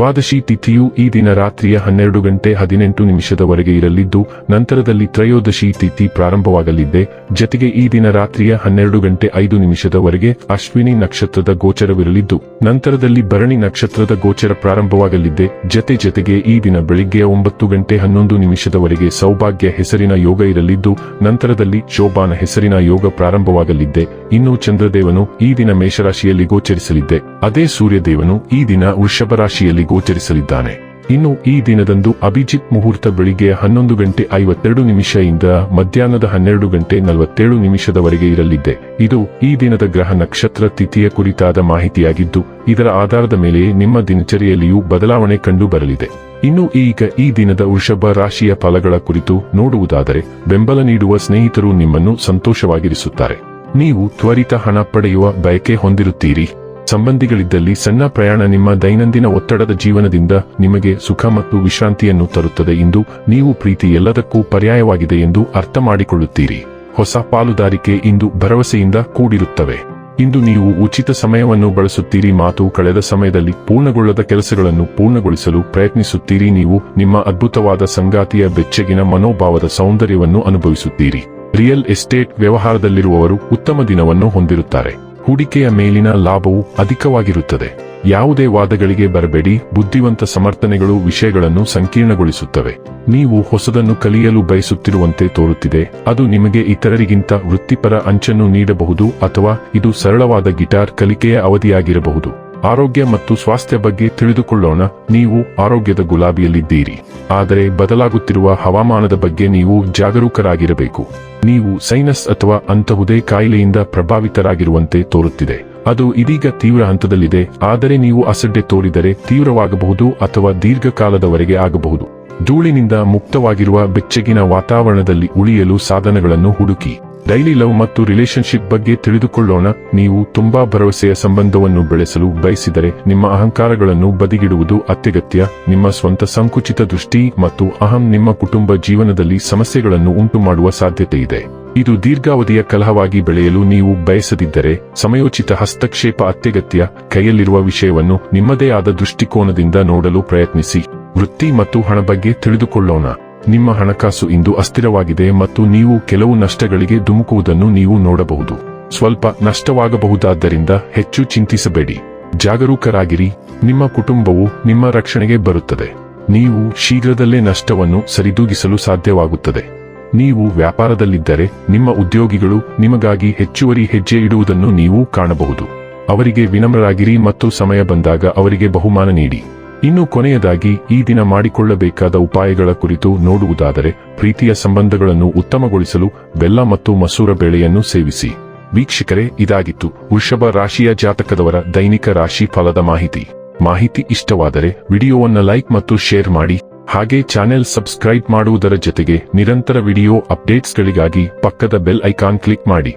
ದ್ವಾದಶಿ ತಿಥಿಯು ಈ ದಿನ ರಾತ್ರಿಯ ಹನ್ನೆರಡು ಗಂಟೆ ಹದಿನೆಂಟು ನಿಮಿಷದವರೆಗೆ ಇರಲಿದ್ದು, ನಂತರದಲ್ಲಿ ತ್ರಯೋದಶಿ ತಿಥಿ ಪ್ರಾರಂಭವಾಗಲಿದೆ. ಜತೆಗೆ ಈ ದಿನ ರಾತ್ರಿಯ ಹನ್ನೆರಡು ಗಂಟೆ ಐದು ನಿಮಿಷದವರೆಗೆ ಅಶ್ವಿನಿ ನಕ್ಷತ್ರದ ಗೋಚರವಿರಲಿದ್ದು, ನಂತರದಲ್ಲಿ ಭರಣಿ ನಕ್ಷತ್ರದ ಗೋಚರ ಪ್ರಾರಂಭವಾಗಲಿದೆ. ಜತೆ ಜತೆಗೆ ಈ ದಿನ ಬೆಳಿಗ್ಗೆ ಒಂಬತ್ತು ಗಂಟೆ ಹನ್ನೊಂದು ನಿಮಿಷದವರೆಗೆ ಸೌಭಾಗ್ಯ ಹೆಸರಿನ ಯೋಗ ಇರಲಿದ್ದು, ನಂತರದಲ್ಲಿ ಶೋಭಾನ ಹೆಸರಿನ ಯೋಗ ಪ್ರಾರಂಭವಾಗಲಿದೆ. ಇನ್ನು ಚಂದ್ರದೇವನು ಈ ದಿನ ಮೇಷರಾಶಿಯಲ್ಲಿ ಗೋಚರಿಸಲಿದ್ದೆ ಅದೇ ಸೂರ್ಯದೇವನು ಈ ದಿನ ವೃಷಭ ರಾಶಿಯಲ್ಲಿ ಗೋಚರಿಸಲಿದ್ದಾನೆ ಇನ್ನು ಈ ದಿನದಂದು ಅಭಿಜಿತ್ ಮುಹೂರ್ತ ಬೆಳಿಗ್ಗೆ ಹನ್ನೊಂದು ಗಂಟೆ ಐವತ್ತೆರಡು ನಿಮಿಷದಿಂದ ಮಧ್ಯಾಹ್ನದ ಹನ್ನೆರಡು ಗಂಟೆ ನಲವತ್ತೇಳು ನಿಮಿಷದವರೆಗೆ ಇರಲಿದೆ. ಇದು ಈ ದಿನದ ಗ್ರಹ ನಕ್ಷತ್ರ ತಿಥಿಯ ಕುರಿತಾದ ಮಾಹಿತಿಯಾಗಿದ್ದು, ಇದರ ಆಧಾರದ ಮೇಲೆ ನಿಮ್ಮ ದಿನಚರಿಯಲ್ಲಿಯೂ ಬದಲಾವಣೆ ಕಂಡು ಬರಲಿದೆ. ಇನ್ನು ಈಗ ಈ ದಿನದ ವೃಷಭ ರಾಶಿಯ ಫಲಗಳ ಕುರಿತು ನೋಡುವುದಾದರೆ, ಬೆಂಬಲ ನೀಡುವ ಸ್ನೇಹಿತರು ನಿಮ್ಮನ್ನು ಸಂತೋಷವಾಗಿರಿಸುತ್ತಾರೆ. ನೀವು ತ್ವರಿತ ಹಣ ಪಡೆಯುವ ಬಯಕೆ ಹೊಂದಿರುತ್ತೀರಿ. ಸಂಬಂಧಿಗಳಿದ್ದಲ್ಲಿ ಸಣ್ಣ ಪ್ರಯಾಣ ನಿಮ್ಮ ದೈನಂದಿನ ಒತ್ತಡದ ಜೀವನದಿಂದ ನಿಮಗೆ ಸುಖ ಮತ್ತು ವಿಶ್ರಾಂತಿಯನ್ನು ತರುತ್ತದೆ ಎಂದು ನೀವು ಪ್ರೀತಿ ಎಲ್ಲದಕ್ಕೂ ಪರ್ಯಾಯವಾಗಿದೆ ಎಂದು ಅರ್ಥ ಮಾಡಿಕೊಳ್ಳುತ್ತೀರಿ ಹೊಸ ಪಾಲುದಾರಿಕೆ ಇಂದು ಭರವಸೆಯಿಂದ ಕೂಡಿರುತ್ತವೆ. ಇಂದು ನೀವು ಉಚಿತ ಸಮಯವನ್ನು ಬಳಸುತ್ತೀರಿ, ಮಾತು ಕಳೆದ ಸಮಯದಲ್ಲಿ ಪೂರ್ಣಗೊಳ್ಳದ ಕೆಲಸಗಳನ್ನು ಪೂರ್ಣಗೊಳಿಸಲು ಪ್ರಯತ್ನಿಸುತ್ತೀರಿ, ನೀವು ನಿಮ್ಮ ಅದ್ಭುತವಾದ ಸಂಗಾತಿಯ ಬೆಚ್ಚಗಿನ ಮನೋಭಾವದ ಸೌಂದರ್ಯವನ್ನು ಅನುಭವಿಸುತ್ತೀರಿ. ರಿಯಲ್ ಎಸ್ಟೇಟ್ ವ್ಯವಹಾರದಲ್ಲಿರುವವರು ಉತ್ತಮ ದಿನವನ್ನು ಹೊಂದಿರುತ್ತಾರೆ. ಹೂಡಿಕೆಯ ಮೇಲಿನ ಲಾಭವು ಅಧಿಕವಾಗಿರುತ್ತದೆ. ಯಾವುದೇ ವಾದಗಳಿಗೆ ಬರಬೇಡಿ, ಬುದ್ಧಿವಂತ ಸಮರ್ಥನೆಗಳು ವಿಷಯಗಳನ್ನು ಸಂಕೀರ್ಣಗೊಳಿಸುತ್ತವೆ. ನೀವು ಹೊಸದನ್ನು ಕಲಿಯಲು ಬಯಸುತ್ತಿರುವಂತೆ ತೋರುತ್ತಿದೆ, ಅದು ನಿಮಗೆ ಇತರರಿಗಿಂತ ವೃತ್ತಿಪರ ಅಂಚನ್ನು ನೀಡಬಹುದು ಅಥವಾ ಇದು ಸರಳವಾದ ಗಿಟಾರ್ ಕಲಿಕೆಯ ಅವಧಿಯಾಗಿರಬಹುದು. ಆರೋಗ್ಯ ಮತ್ತು ಸ್ವಾಸ್ಥ್ಯ ಬಗ್ಗೆ ತಿಳಿದುಕೊಳ್ಳೋಣ. ನೀವು ಆರೋಗ್ಯದ ಗುಲಾಬಿಯಲ್ಲಿದ್ದೀರಿ. ಆದರೆ ಬದಲಾಗುತ್ತಿರುವ ಹವಾಮಾನದ ಬಗ್ಗೆ ನೀವು ಜಾಗರೂಕರಾಗಿರಬೇಕು. ನೀವು ಸೈನಸ್ ಅಥವಾ ಅಂತಹುದೇ ಕಾಯಿಲೆಯಿಂದ ಪ್ರಭಾವಿತರಾಗಿರುವಂತೆ ತೋರುತ್ತಿದೆ. ಅದು ಇದೀಗ ತೀವ್ರ ಹಂತದಲ್ಲಿದೆ. ಆದರೆ ನೀವು ಅಸಡ್ಡೆ ತೋರಿದರೆ ತೀವ್ರವಾಗಬಹುದು ಅಥವಾ ದೀರ್ಘಕಾಲದವರೆಗೆ ಆಗಬಹುದು. ಧೂಳಿನಿಂದ ಮುಕ್ತವಾಗಿರುವ ಬೆಚ್ಚಗಿನ ವಾತಾವರಣದಲ್ಲಿ ಉಳಿಯಲು ಸಾಧನಗಳನ್ನು ಹುಡುಕಿ. ಡೈಲಿ ಲವ್ ಮತ್ತು ರಿಲೇಶನ್ಶಿಪ್ ಬಗ್ಗೆ ತಿಳಿದುಕೊಳ್ಳೋಣ. ನೀವು ತುಂಬಾ ಭರವಸೆಯ ಸಂಬಂಧವನ್ನು ಬೆಳೆಸಲು ಬಯಸಿದರೆ ನಿಮ್ಮ ಅಹಂಕಾರಗಳನ್ನು ಬದಿಗಿಡುವುದು ಅತ್ಯಗತ್ಯ. ನಿಮ್ಮ ಸ್ವಂತ ಸಂಕುಚಿತ ದೃಷ್ಟಿ ಮತ್ತು ಅಹಂ ನಿಮ್ಮ ಕುಟುಂಬ ಜೀವನದಲ್ಲಿ ಸಮಸ್ಯೆಗಳನ್ನು ಉಂಟುಮಾಡುವ ಸಾಧ್ಯತೆ ಇದೆ ಇದು ದೀರ್ಘಾವಧಿಯ ಕಲಹವಾಗಿ ಬೆಳೆಯಲು ನೀವು ಬಯಸದಿದ್ದರೆ ಸಮಯೋಚಿತ ಹಸ್ತಕ್ಷೇಪ ಅತ್ಯಗತ್ಯ. ಕೈಯಲ್ಲಿರುವ ವಿಷಯವನ್ನು ನಿಮ್ಮದೇ ಆದ ದೃಷ್ಟಿಕೋನದಿಂದ ನೋಡಲು ಪ್ರಯತ್ನಿಸಿ. ವೃತ್ತಿ ಮತ್ತು ಹಣ ಬಗ್ಗೆ ತಿಳಿದುಕೊಳ್ಳೋಣ. ನಿಮ್ಮ ಹಣಕಾಸು ಇಂದು ಅಸ್ಥಿರವಾಗಿದೆ ಮತ್ತು ನೀವು ಕೆಲವು ನಷ್ಟಗಳಿಗೆ ಧುಮುಕುವುದನ್ನು ನೀವು ನೋಡಬಹುದು. ಸ್ವಲ್ಪ ನಷ್ಟವಾಗಬಹುದಾದ್ದರಿಂದ ಹೆಚ್ಚು ಚಿಂತಿಸಬೇಡಿ. ಜಾಗರೂಕರಾಗಿರಿ. ನಿಮ್ಮ ಕುಟುಂಬವು ನಿಮ್ಮ ರಕ್ಷಣೆಗೆ ಬರುತ್ತದೆ. ನೀವು ಶೀಘ್ರದಲ್ಲೇ ನಷ್ಟವನ್ನು ಸರಿದೂಗಿಸಲು ಸಾಧ್ಯವಾಗುತ್ತದೆ. ನೀವು ವ್ಯಾಪಾರದಲ್ಲಿದ್ದರೆ ನಿಮ್ಮ ಉದ್ಯೋಗಿಗಳು ನಿಮಗಾಗಿ ಹೆಚ್ಚುವರಿ ಹೆಜ್ಜೆ ಇಡುವುದನ್ನು ನೀವು ಕಾಣಬಹುದು. ಅವರಿಗೆ ವಿನಮ್ರರಾಗಿರಿ ಮತ್ತು ಸಮಯ ಬಂದಾಗ ಅವರಿಗೆ ಬಹುಮಾನ ನೀಡಿ. ಇನ್ನು ಕೊನೆಯದಾಗಿ, ಈ ದಿನ ಮಾಡಿಕೊಳ್ಳಬೇಕಾದ ಉಪಾಯಗಳ ಕುರಿತು ನೋಡುವುದಾದರೆ, ಪ್ರೀತಿಯ ಸಂಬಂಧಗಳನ್ನು ಉತ್ತಮಗೊಳಿಸಲು ಬೆಲ್ಲ ಮತ್ತು ಮಸೂರ ಬೇಳೆಯನ್ನು ಸೇವಿಸಿ. ವೀಕ್ಷಕರೇ, ಇದಾಗಿತ್ತು ವೃಷಭ ರಾಶಿಯ ಜಾತಕದವರ ದೈನಿಕ ರಾಶಿ ಫಲದ ಮಾಹಿತಿ. ಮಾಹಿತಿ ಇಷ್ಟವಾದರೆ, ವಿಡಿಯೋವನ್ನು ಲೈಕ್ ಮತ್ತು ಶೇರ್ ಮಾಡಿ. ಹಾಗೆ ಚಾನೆಲ್ ಸಬ್ಸ್ಕ್ರೈಬ್ ಮಾಡುವುದರ ಜೊತೆಗೆ ನಿರಂತರ ವಿಡಿಯೋ ಅಪ್ಡೇಟ್ಸ್ಗಳಿಗಾಗಿ ಪಕ್ಕದ ಬೆಲ್ ಐಕಾನ್ ಕ್ಲಿಕ್ ಮಾಡಿ.